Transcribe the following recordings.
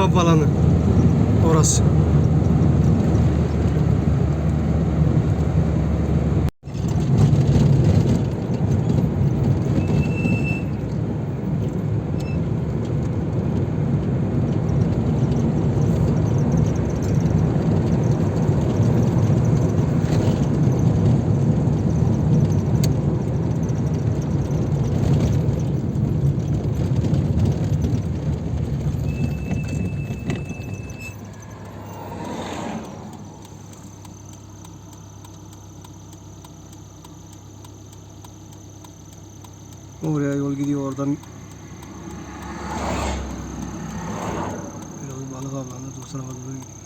Kamp alanı orası. Oraya yol gidiyor oradan. Biraz balık avlandı. O tarafa doğru gidiyor.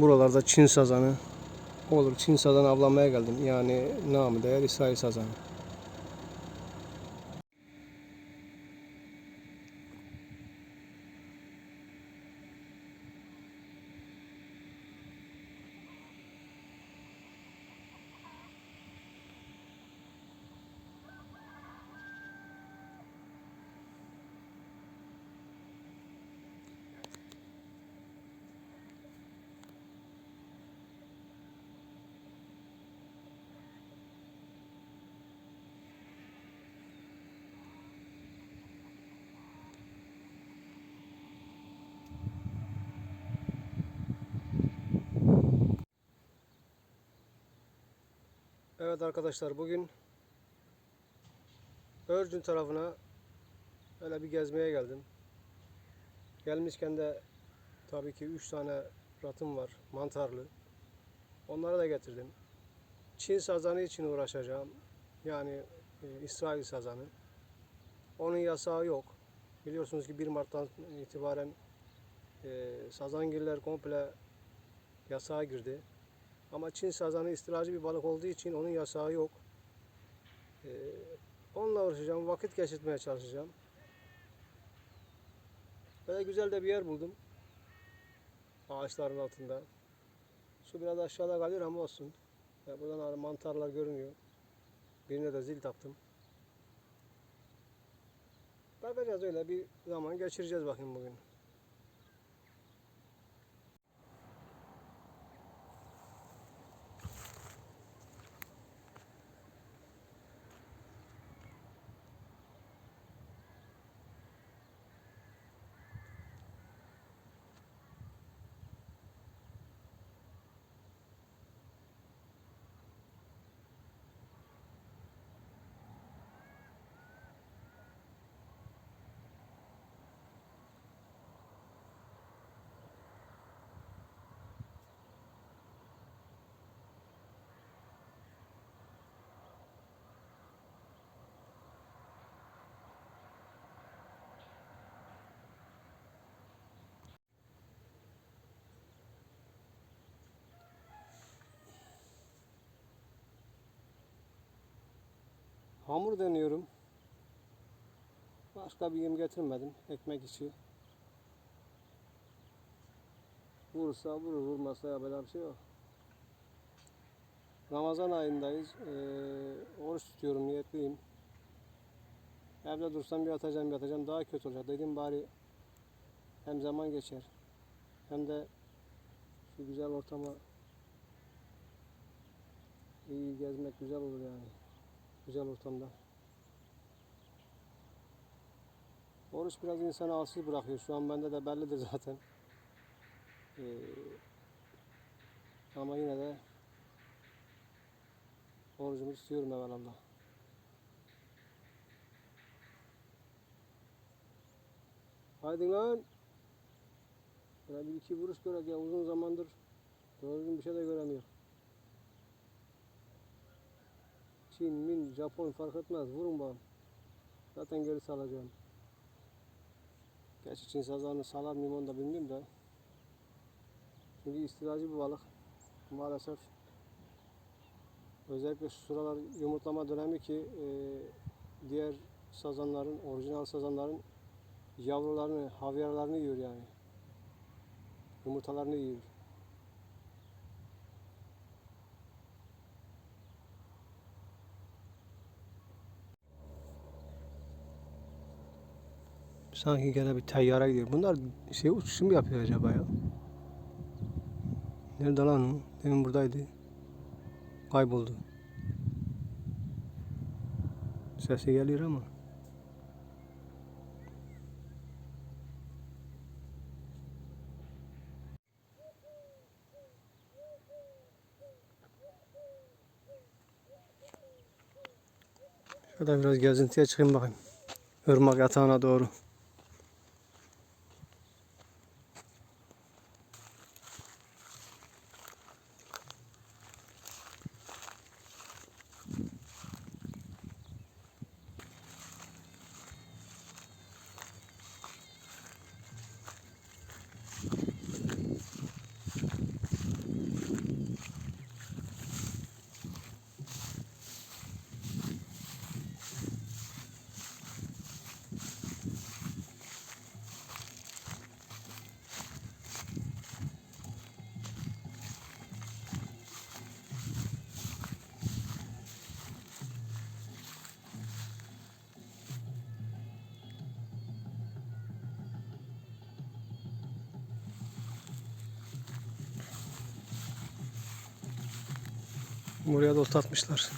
Buralarda Çin sazanı olur. Çin sazanı avlamaya geldim. Yani namı değer İsrail sazanı. Evet arkadaşlar bugün Örcün tarafına öyle bir gezmeye geldim. Gelmişken de tabii ki 3 tane ratım var mantarlı. Onları da getirdim. Çin sazanı için uğraşacağım. Yani e, İsrail sazanı. Onun yasağı yok. Biliyorsunuz ki 1 Mart'tan itibaren e, sazangiller komple yasağa girdi. Ama Çin sazanı istilacı bir balık olduğu için onun yasağı yok. Ee, onunla uğraşacağım, vakit geçirtmeye çalışacağım. Böyle güzel de bir yer buldum. Ağaçların altında. Su biraz aşağıda kalıyor ama olsun. Ya buradan mantarlar görünüyor. Birine de zil taktım. Bakacağız öyle bir zaman geçireceğiz bakayım bugün. Hamur deniyorum. Başka bir yem getirmedim. Ekmek içi. Vurursa vurur, vurmazsa yapacak bir şey yok. Ramazan ayındayız. Ee, oruç tutuyorum, niyetliyim. Evde dursam bir atacağım, bir atacağım. Daha kötü olacak. Dedim bari hem zaman geçer. Hem de şu güzel ortama iyi gezmek güzel olur yani. Güzel ortamda. Oruç biraz insanı halsiz bırakıyor. Şu an bende de bellidir zaten. Ee, ama yine de orucumu tutuyorum evvelallah. Haydi lan. Böyle bir iki vuruş görek uzun zamandır düzgün bir şey de göremiyor. Çin, Min, Japon fark etmez. Vurun bana. Zaten geri salacağım. Gerçi Çin sazanı salar mıyım onu da bilmiyorum da. Çünkü istilacı bir balık. Maalesef Özellikle şu sıralar yumurtlama dönemi ki e, diğer sazanların, orijinal sazanların yavrularını, havyarlarını yiyor yani. Yumurtalarını yiyor. Sanki gene bir teyyara gidiyor. Bunlar şey uçuşu mu yapıyor acaba ya? Nerede lan? Demin buradaydı. Kayboldu. Sesi geliyor ama. Şöyle biraz gezintiye çıkayım bakayım. Irmak yatağına doğru. Buraya da otlatmışlar.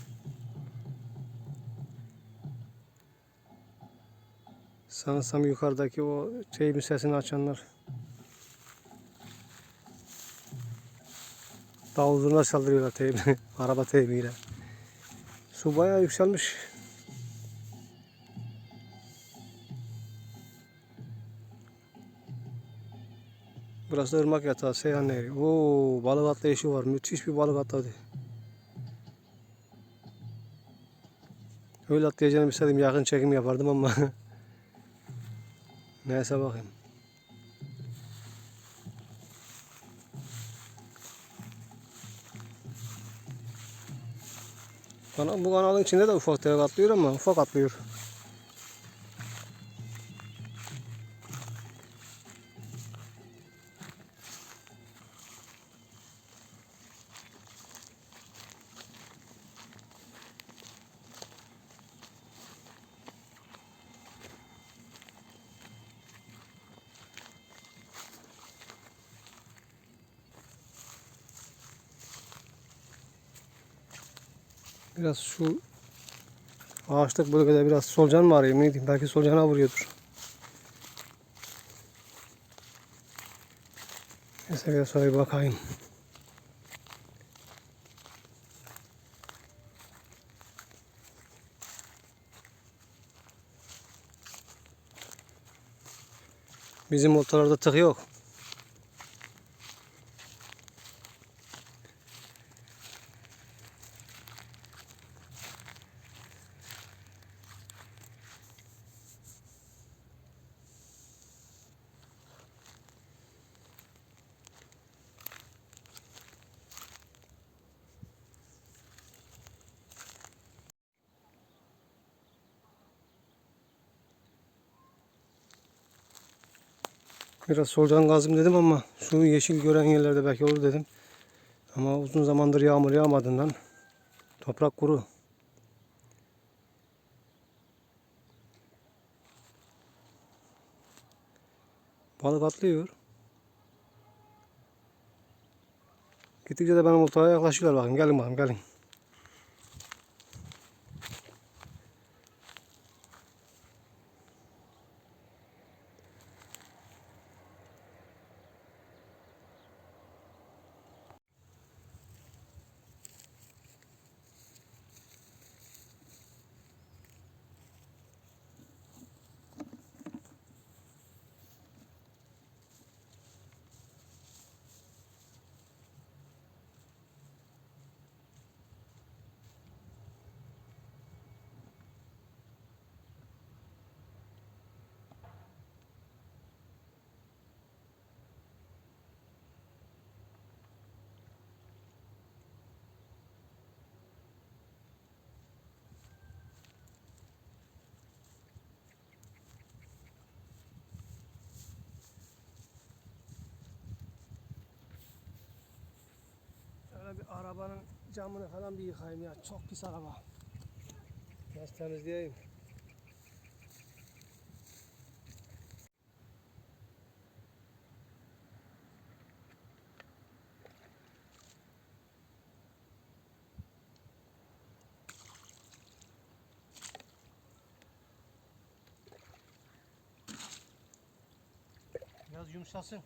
Sanırsam yukarıdaki o şey sesini açanlar. Davul zurna saldırıyorlar teybi, araba teybiyle. Su bayağı yükselmiş. Burası da ırmak yatağı, Seyhan Nehri. Oo, balık atlayışı var. Müthiş bir balık atladı. Öyle atlayacağını bilseydim yakın çekim yapardım ama neyse bakayım. Bu kanalın içinde de ufak tefek atlıyor ama ufak atlıyor. Biraz şu ağaçlık bölgede biraz solucan mı arayayım ne diyeyim belki solucana vuruyordur. Neyse biraz sonra bir bakayım. Bizim oltalarda tık yok. Biraz solucan kazım dedim ama şu yeşil gören yerlerde belki olur dedim. Ama uzun zamandır yağmur yağmadığından toprak kuru. Balık atlıyor. Gittikçe de benim oltaya yaklaşıyorlar bakın. Gelin bakın gelin. Şöyle bir arabanın camını falan bir yıkayayım ya. Çok pis araba. Biraz temizleyeyim. Biraz yumuşasın.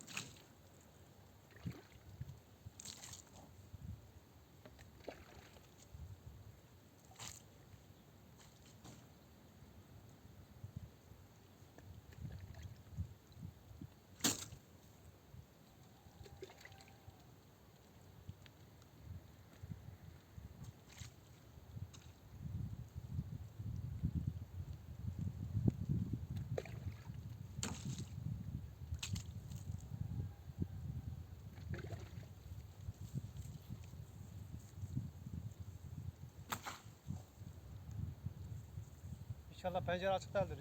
İnşallah pencere açık değildir.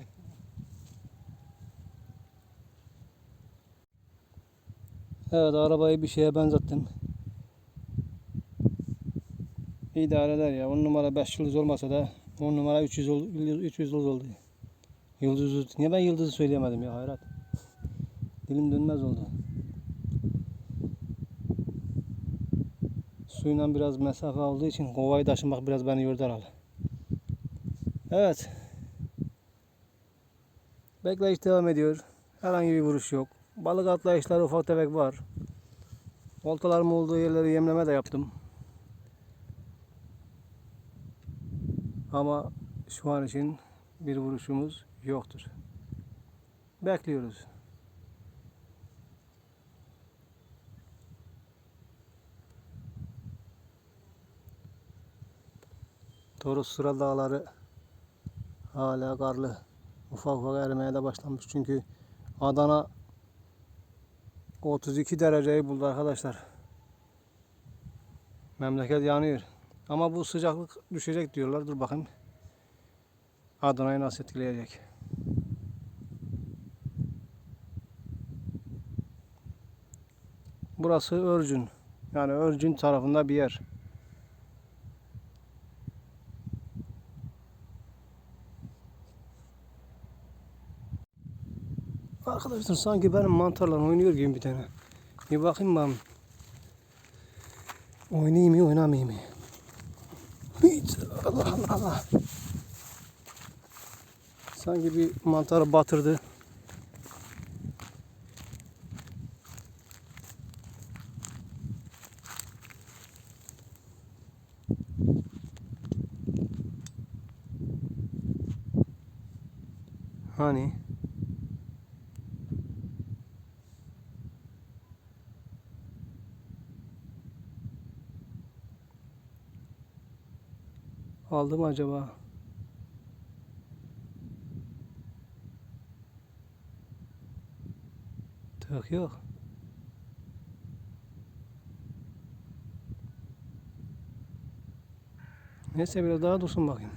Evet arabayı bir şeye benzettim. İdare eder ya. 10 numara 5 yıldız olmasa da 10 numara 300 ol, 300 yıldız oldu. Yıldız niye ben yıldızı söyleyemedim ya hayret. Dilim dönmez oldu. Suyla biraz mesafe olduğu için kovayı taşımak biraz beni yordu herhalde. Evet. Bekleyiş devam ediyor. Herhangi bir vuruş yok. Balık atlayışları ufak tefek var. Oltalarım olduğu yerleri yemleme de yaptım. Ama şu an için bir vuruşumuz yoktur. Bekliyoruz. Toros Sıra Dağları hala karlı. Ufak ufak erimeye de başlamış. Çünkü Adana 32 dereceyi buldu arkadaşlar. Memleket yanıyor. Ama bu sıcaklık düşecek diyorlar. Dur bakayım. Adana'yı nasıl etkileyecek? Burası Örcün. Yani Örcün tarafında bir yer. Arkadaşlar sanki benim mantarla oynuyor gibi bir tane. Bir bakayım ben. Oynayayım mı oynamayayım mı? Hiç Allah Allah. Sanki bir mantarı batırdı. Aldı mı acaba? Tık yok. Neyse biraz daha dursun bakayım.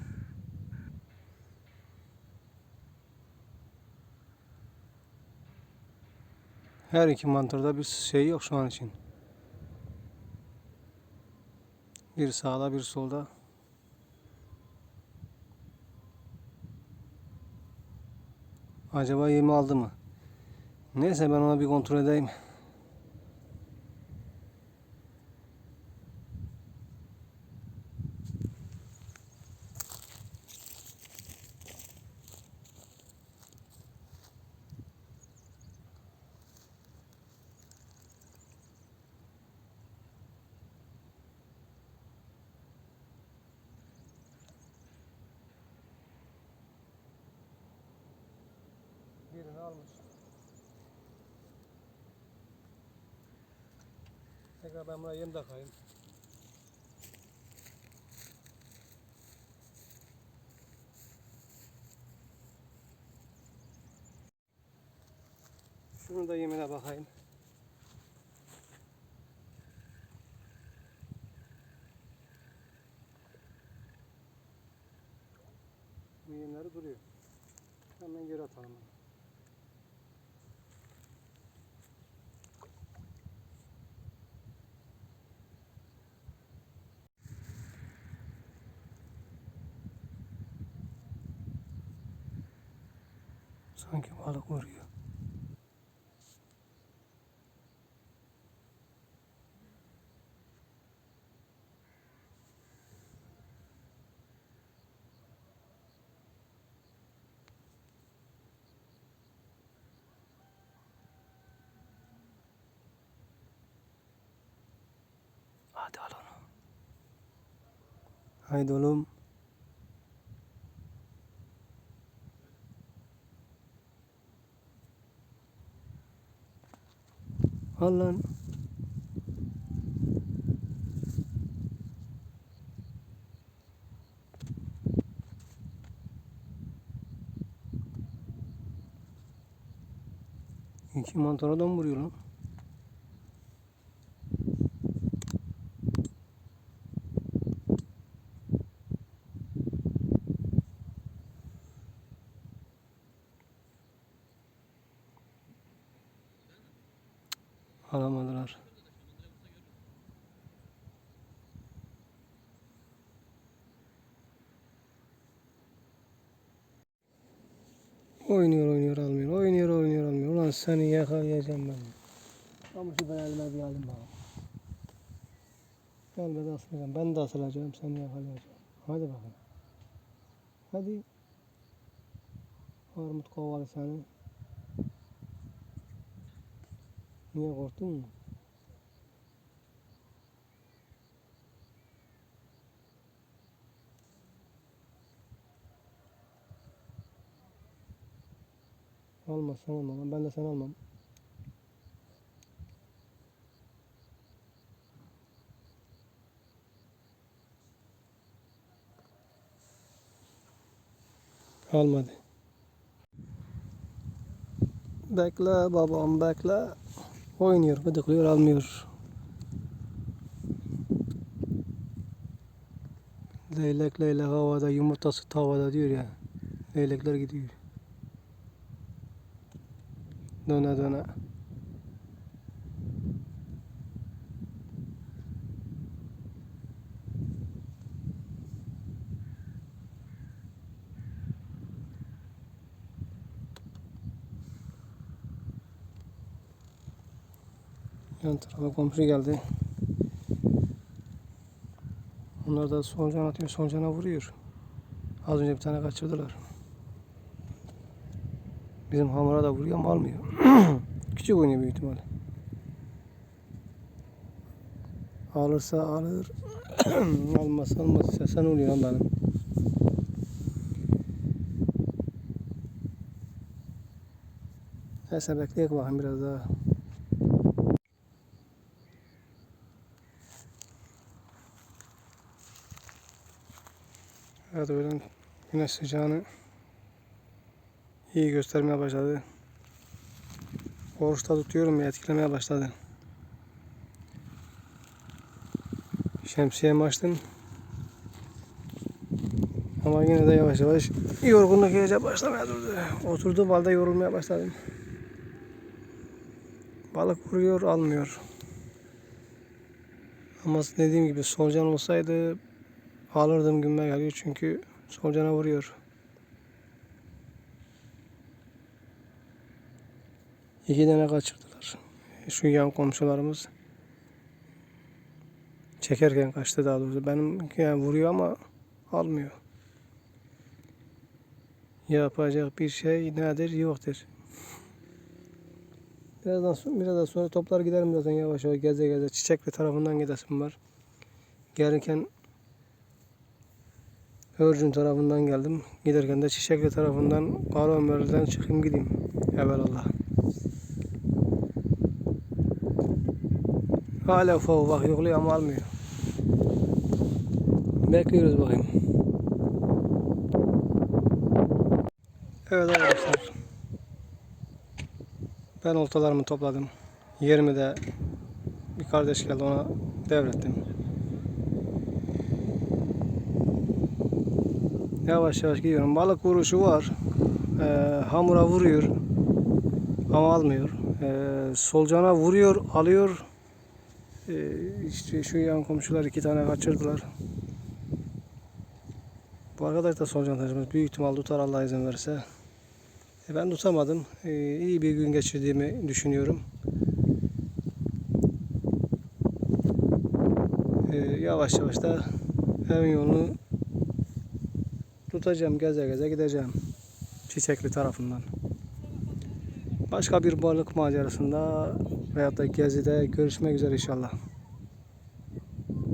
Her iki mantarda bir şey yok şu an için. Bir sağda bir solda. Acaba yemi aldı mı? Neyse ben ona bir kontrol edeyim. Birini almış. Tekrar ben buna yem takayım. Şunun da yemine bakayım. Bu yemleri duruyor. Hemen geri atalım. onu. Sanki balık vuruyor. Hadi al. Haydi oğlum. Al lan. İki mantar adam vuruyor lan. Oynuyor oynuyor almıyor. Oynuyor oynuyor almıyor. Ulan seni yakalayacağım ben. Ama şu ben elime bir alayım bana. Ben de asılacağım. Ben de asılacağım. Seni yakalayacağım. Hadi bakalım. Hadi. Armut kovalı seni. Niye korktun mu? Alma sen alma lan. Ben de sen almam. Almadı. Bekle babam bekle. Oynuyor, gıdıklıyor, almıyor. Leylek leylek havada, yumurtası tavada diyor ya. Leylekler gidiyor. Döne döne. Yan tarafa komşu geldi. Onlar da solucan atıyor, solucana vuruyor. Az önce bir tane kaçırdılar. Bizim hamura da vuruyor ama almıyor. Küçük oynuyor büyük ihtimalle. Alırsa alır. Almazsa almaz. Sen oluyor lan benim. Neyse bekleyek bakayım biraz daha. Evet öğlen güneş sıcağını iyi göstermeye başladı. Oruçta tutuyorum ya etkilemeye başladı. Şemsiyemi açtım. Ama yine de yavaş yavaş yorgunluk iyice başlamaya durdu. Oturduğum halde yorulmaya başladım. Balık vuruyor almıyor. Ama dediğim gibi solucan olsaydı alırdım günme geliyor çünkü solucana vuruyor. İki tane kaçırdılar. Şu yan komşularımız çekerken kaçtı daha doğrusu. Benim yani vuruyor ama almıyor. Yapacak bir şey nedir yoktur. Birazdan sonra, birazdan sonra toplar giderim zaten yavaş yavaş geze geze. Çiçekli tarafından gidesim var. Gelirken Örcün tarafından geldim. Giderken de Çiçekli tarafından Karaömer'den çıkayım gideyim. Evelallah. Hala ufak ufak yokluyor ama almıyor. Bekliyoruz bakayım. Evet arkadaşlar. Ben oltalarımı topladım. Yerimi de bir kardeş geldi ona devrettim. Yavaş yavaş gidiyorum. Balık vuruşu var. Ee, hamura vuruyor. Ama almıyor. Ee, solucana vuruyor, alıyor. Ee, işte şu yan komşular iki tane kaçırdılar. Bu arkadaş da solucan taşımız. Büyük ihtimal tutar Allah izin verirse. E, Ben tutamadım. E, iyi bir gün geçirdiğimi düşünüyorum. E, yavaş yavaş da evin yolunu tutacağım. Geze geze gideceğim. Çiçekli tarafından. Başka bir balık macerasında veyahut da gezide görüşmek üzere inşallah.